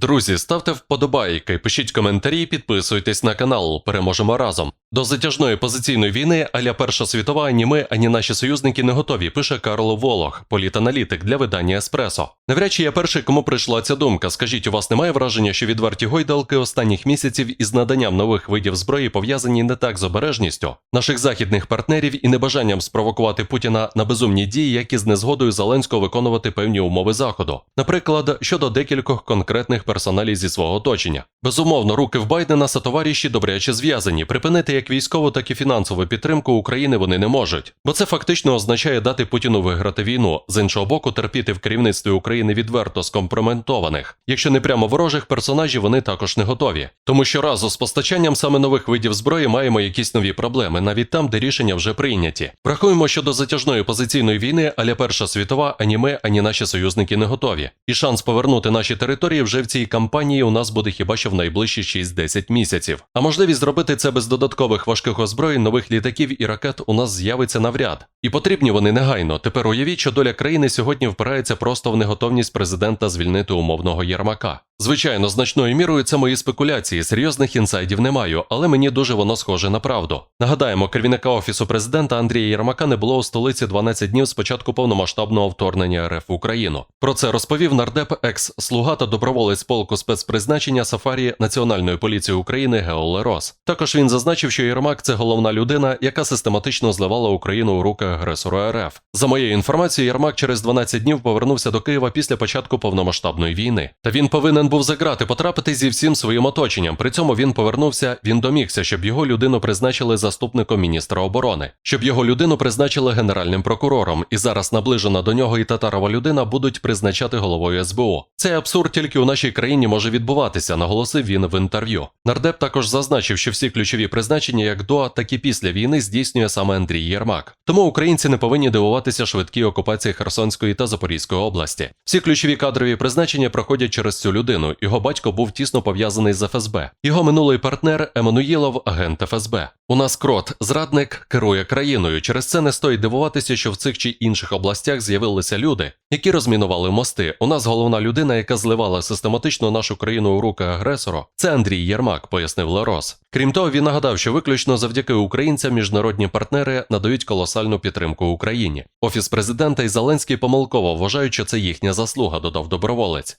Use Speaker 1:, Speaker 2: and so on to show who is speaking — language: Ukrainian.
Speaker 1: Друзі, ставте вподобайки, пишіть коментарі, підписуйтесь на канал. Переможемо разом. До затяжної позиційної війни аля Перша світова ані ми, ані наші союзники не готові. Пише Карло Волох, політаналітик для видання Еспресо. Навряд чи я перший, кому прийшла ця думка. Скажіть, у вас немає враження, що відверті гойдалки останніх місяців із наданням нових видів зброї пов'язані не так з обережністю наших західних партнерів і небажанням спровокувати Путіна на безумні дії, як і з незгодою Зеленського виконувати певні умови заходу, наприклад, щодо декількох конкретних персоналів зі свого оточення. Безумовно, руки в Байдена сатоваріші добряче зв'язані. Припинити як військову, так і фінансову підтримку України вони не можуть, бо це фактично означає дати Путіну виграти війну. З іншого боку, терпіти в керівництві України відверто скомпроментованих. Якщо не прямо ворожих персонажів, вони також не готові. Тому що разу з постачанням саме нових видів зброї маємо якісь нові проблеми, навіть там, де рішення вже прийняті. Врахуємо, що до затяжної позиційної війни аля Перша світова ані ми, ані наші союзники не готові. І шанс повернути наші території вже в цій кампанії у нас буде хіба що в найближчі 6-10 місяців. А можливість зробити це без додаткових важких озброєнь, нових літаків і ракет у нас з'явиться навряд. І потрібні вони негайно. Тепер уявіть, що доля країни сьогодні впирається просто в неготовність президента звільнити умовного Єрмака. Звичайно, значною мірою це мої спекуляції, серйозних інсайдів не маю, але мені дуже воно схоже на правду. Нагадаємо, керівника офісу президента Андрія Єрмака не було у столиці 12 днів з початку повномасштабного вторгнення РФ в Україну. Про це розповів нардеп екс-слуга та доброволець полку спецпризначення Сафарі Національної поліції України Гео Лерос. Також він зазначив, що Єрмак це головна людина, яка систематично зливала Україну у руки агресору РФ. За моєю інформацією, Єрмак через 12 днів повернувся до Києва після початку повномасштабної війни. Та він повинен був за грати потрапити зі всім своїм оточенням. При цьому він повернувся, він домігся, щоб його людину призначили заступником міністра оборони, щоб його людину призначили генеральним прокурором, і зараз наближена до нього і татарова людина будуть призначати головою СБУ. Цей абсурд тільки у нашій країні може відбуватися, наголосив він в інтерв'ю. Нардеп також зазначив, що всі ключові призначення, як до, так і після війни, здійснює саме Андрій Єрмак. Тому українці не повинні дивуватися швидкій окупації Херсонської та Запорізької області. Всі ключові кадрові призначення проходять через цю людину. Його батько був тісно пов'язаний з ФСБ. Його минулий партнер Еммануїлов – агент ФСБ. У нас крот, зрадник, керує країною. Через це не стоїть дивуватися, що в цих чи інших областях з'явилися люди, які розмінували мости. У нас головна людина, яка зливала систематично нашу країну у руки агресору. Це Андрій Єрмак, пояснив Лерос. Крім того, він нагадав, що виключно завдяки українцям міжнародні партнери надають колосальну підтримку Україні. Офіс президента і Зеленський помилково вважають, що це їхня заслуга, додав доброволець.